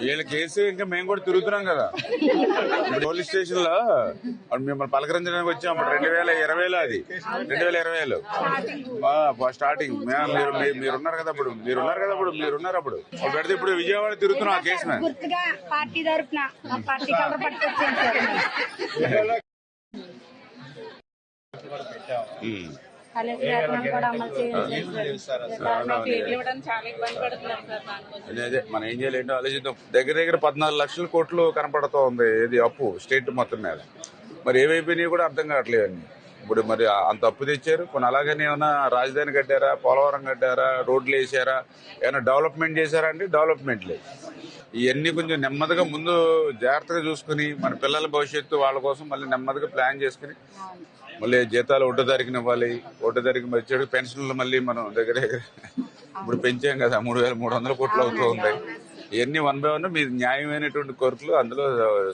వీళ్ళ కేసు ఇంకా మేము కూడా తిరుగుతున్నాం కదా. పోలీస్ స్టేషన్లో మిమ్మల్ని పలకరించడానికి వచ్చాం అప్పుడు రెండు వేల ఇరవైలో అది. రెండు వేల ఇరవైలో స్టార్టింగ్ మీరు మీరు- మీరున్నారు కదా అప్పుడు. మీరున్నారు కదా అప్పుడు. మీరున్నారు అప్పుడు. అప్పుడు పెడితే ఇప్పుడు విజయవాడ తిరుగుతున్నాం ఆ కేసు పార్టీ తరఫున మా పార్టీ కలర్ పట్టుకొచ్చాను అదే. మనం ఏం చేయాలంటే ఆలోచిద్దాం. దగ్గర దగ్గర పద్నాలుగు లక్షల కోట్లు కనపడుతూ ఉంది. ఇది అప్పు? స్టేట్ మొత్తం మీద. మరి ఏమైపోయినాయి కూడా అర్థం కావట్లేదు అన్ని. ఇప్పుడు మరి అంత అప్పు తెచ్చారు. కొన్ని అలాగని ఏమైనా రాజధాని కట్టారా? పోలవరం కట్టారా? రోడ్లు వేసారా? ఏమైనా డెవలప్మెంట్ చేశారా అంటే డెవలప్మెంట్ లేదు ఇవన్నీ కొంచెం నెమ్మదిగా ముందు జాగ్రత్తగా చూసుకుని మన పిల్లల భవిష్యత్తు వాళ్ళ కోసం మళ్ళీ నెమ్మదిగా ప్లాన్ చేసుకుని మళ్ళీ జీతాలు ఒకటో తారీఖున ఇవ్వాలి. ఒకటో తారీఖు వచ్చాడు పెన్షన్లు మళ్ళీ మనం దగ్గర దగ్గర ఇప్పుడు పెంచాం కదా మూడు వేల మూడు వందల కోట్లు అవుతూ ఉంది ఇవన్నీ వన్ బై వన్ మీ న్యాయమైనటువంటి కోరికలు అందులో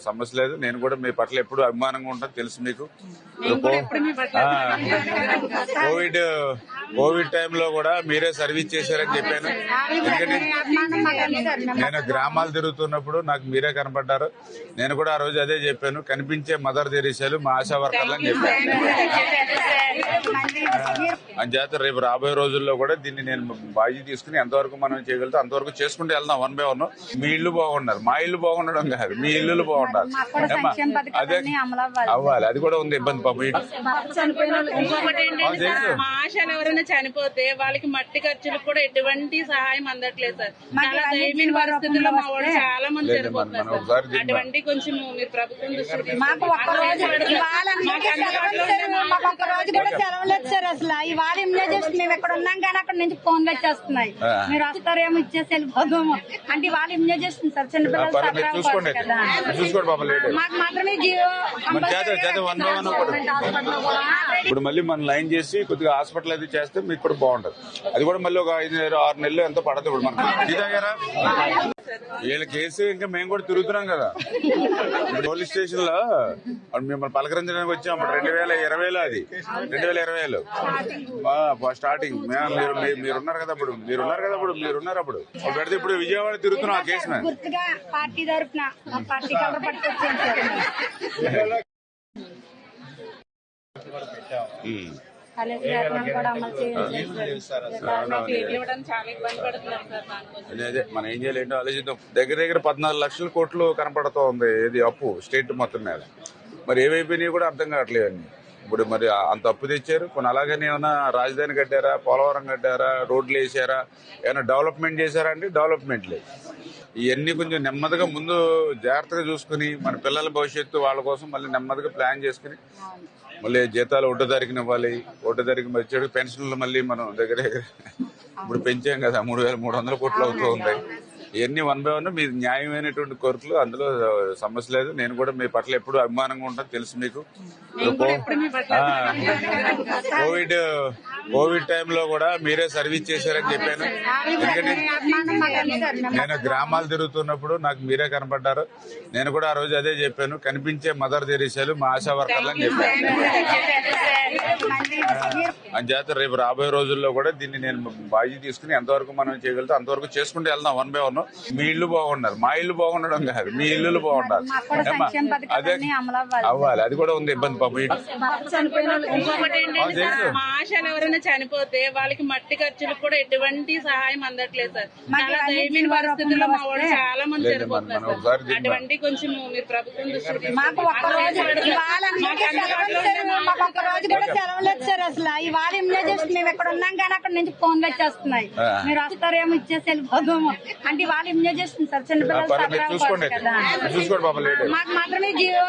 సమస్య లేదు. నేను కూడా మీ పట్ల ఎప్పుడు అభిమానంగా ఉంటాను తెలుసు మీకు. కోవిడ్ కోవిడ్ టైంలో కూడా మీరే సర్వీస్ చేశారని చెప్పాను. ఎందుకంటే నేను గ్రామాలు తిరుగుతున్నప్పుడు నాకు మీరే కనపడ్డారు. నేను కూడా ఆ రోజు అదే చెప్పాను. కనిపించే మదర్ తెరీసాలు మా ఆశా వర్కర్లు అని చెప్పాను. అంచేత రేపు రాబోయే రోజుల్లో కూడా దీన్ని నేను బాధ్యత తీసుకుని ఎంతవరకు మనం చేయగలుగుతాం అంతవరకు చేసుకుంటూ వెళ్దాం వన్ బై వన్. మీ ఇల్లు బాగుండాలి మా ఇల్లు బాగుండడం కాదు మీ ఇల్లు బాగుండాలి. అదే అవ్వాలి. అది కూడా ఉంది ఇబ్బంది పాపం. మా ఆశాలు ఎవరైనా చనిపోతే వాళ్ళకి మట్టి ఖర్చులకు కూడా ఎటువంటి సహాయం అందట్లేదు సార్. చాలా పరిస్థితుల్లో మా వాళ్ళు మంది చనిపోతున్నారు సార్. దీన్ని- అటువంటి కొంచెం మీరు ప్రభుత్వం దృష్టికి మాకు ఒక్క రోజు ఇవాళ అందరికీ సెలవులు ఇచ్చారు. మాకు ఒక్క రోజు కూడా సెలవులు వచ్చారు అసలు. ఇవాళ ఇమ్యూనైజేషన్ మేము ఇక్కడ ఉన్నాం కానీ అక్కడ నుంచి ఫోన్లు వచ్చేస్తున్నాయి. మీరు వస్తారేమో ఇచ్చేసి వెళ్ళిపోదాము. అంటే ఇవాళ ఇమ్యూనైజేషన్ సార్. ఆ, చిన్నపిల్లలు మాకు మాత్రమే జియో ఇప్పుడు మళ్ళీ మనం లైన్ చేసి కొద్దిగా హాస్పిటల్ అది చేస్తే మీకు కూడా బాగుంటది. అది కూడా మళ్ళీ ఒక ఐదు ఆరు నెలలు ఎంతో పడదు ఇప్పుడు మనకి. వీళ్ళ కేసు ఇంకా మేము కూడా తిరుగుతున్నాం కదా. పోలీస్ స్టేషన్లో మిమ్మల్ని పలకరించడానికి వచ్చాం. అప్పుడు రెండు వేల ఇరవైలో అది. రెండు వేల ఇరవైలో. స్టార్టింగ్. మేము మీరు మీరు- మీరున్నారు కదా అప్పుడు. మీరున్నారు కదా అప్పుడు. మీరున్నారు అప్పుడు. అప్పుడు పెడితే ఇప్పుడు విజయవాడ తిరుగుతున్నాం ఆ కేసు పార్టీ తరఫున చేయాలి అదే అదే మనం ఏం చేయాలంటే ఆలోచిద్దాం. దగ్గర దగ్గర పద్నాలుగు లక్షల కోట్లు కనపడుతూ ఉంది. ఇది అప్పు? స్టేట్ మొత్తం మీద. మరి ఏమైపోయినాయి కూడా అర్థం కావట్లేదు అన్ని. ఇప్పుడు మరి అంత అప్పు తెచ్చారు. కొన్ని అలాగని ఏమైనా రాజధాని కట్టారా? పోలవరం కట్టారా? రోడ్లు వేసారా? ఏమైనా డెవలప్మెంట్ చేశారా అంటే డెవలప్మెంట్ లేదు. ఇవన్నీ కొంచెం నెమ్మదిగా ముందు జాగ్రత్తగా చూసుకుని మన పిల్లల భవిష్యత్తు వాళ్ళ కోసం మళ్ళీ నెమ్మదిగా ప్లాన్ చేసుకుని మళ్ళీ జీతాలు ఒకటో తారీఖున ఇవ్వాలి ఒకటో తారీఖు వచ్చాడు పెన్షన్లు మళ్ళీ మనం దగ్గర దగ్గర ఇప్పుడు పెంచాం కదా మూడు వేల మూడు వందల కోట్లు అవుతూ ఉంది ఇవన్నీ వన్ బై వన్ మీ న్యాయమైనటువంటి కోరికలు అందులో సమస్య లేదు నేను కూడా మీ పట్ల ఎప్పుడు అభిమానంగా ఉంటాను తెలుసు మీకు కోవిడ్ కోవిడ్ టైంలో కూడా మీరే సర్వీస్ చేశారని చెప్పాను ఎందుకంటే నేను గ్రామాలు తిరుగుతున్నప్పుడు నాకు మీరే కనపడ్డారు నేను కూడా ఆ రోజు అదే చెప్పాను కనిపించే మదర్ తెరీసాలు మా ఆశా వర్కర్లు అని చెప్పాను అంచేత రేపు రాబోయే రోజుల్లో కూడా దీన్ని నేను బాధ్యత తీసుకుని ఎంతవరకు మనం చేయగలుగుతాం అంతవరకు చేసుకుంటూ వెళ్దాం వన్ బై వన్. మీ ఇల్లు బాగుండాలి. మా ఇల్లు బాగుండడం కాదు మీ ఇల్లు బాగుండాలి. అదే అవ్వాలి. అది కూడా ఉంది ఇబ్బంది పాపం. మా ఆశాలు ఎవరైనా చనిపోతే వాళ్ళకి మట్టి ఖర్చులకు కూడా ఎటువంటి సహాయం అందట్లేదు సార్. చాలా పరిస్థితుల్లో మా వాళ్ళు చాలా మంది చనిపోతున్నారు సార్. అటువంటి కొంచెం మీరు ప్రభుత్వం దృష్టికి మాకు ఒక్క రోజు కూడా సెలవులు వచ్చారు అసలు. ఇవాళ ఇమ్యూనైజేషన్ మేము ఇక్కడ ఉన్నాం కానీ అక్కడ నుంచి ఫోన్లు వచ్చేస్తున్నాయి. మీరు వస్తారేమో ఇచ్చేసి వెళ్ళిపోదాము. అంటే ఇవాళ ఇమ్యూనైజేషన్ సార్ ఆ, చిన్నపిల్లలు చూసుకోండి. కదా. చూసుకోండి పాపం లేట్ మాకు మాత్రమే జియో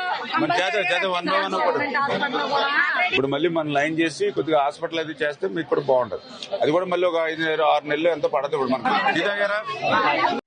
ఇప్పుడు మళ్ళీ మనం లైన్ చేసి కొద్దిగా హాస్పిటల్ అది చేస్తే మీకు కూడా బాగుంటది. అది కూడా మళ్ళీ ఒక ఐదు ఆరు నెలలు ఎంతో పడదు ఇప్పుడు మనకి.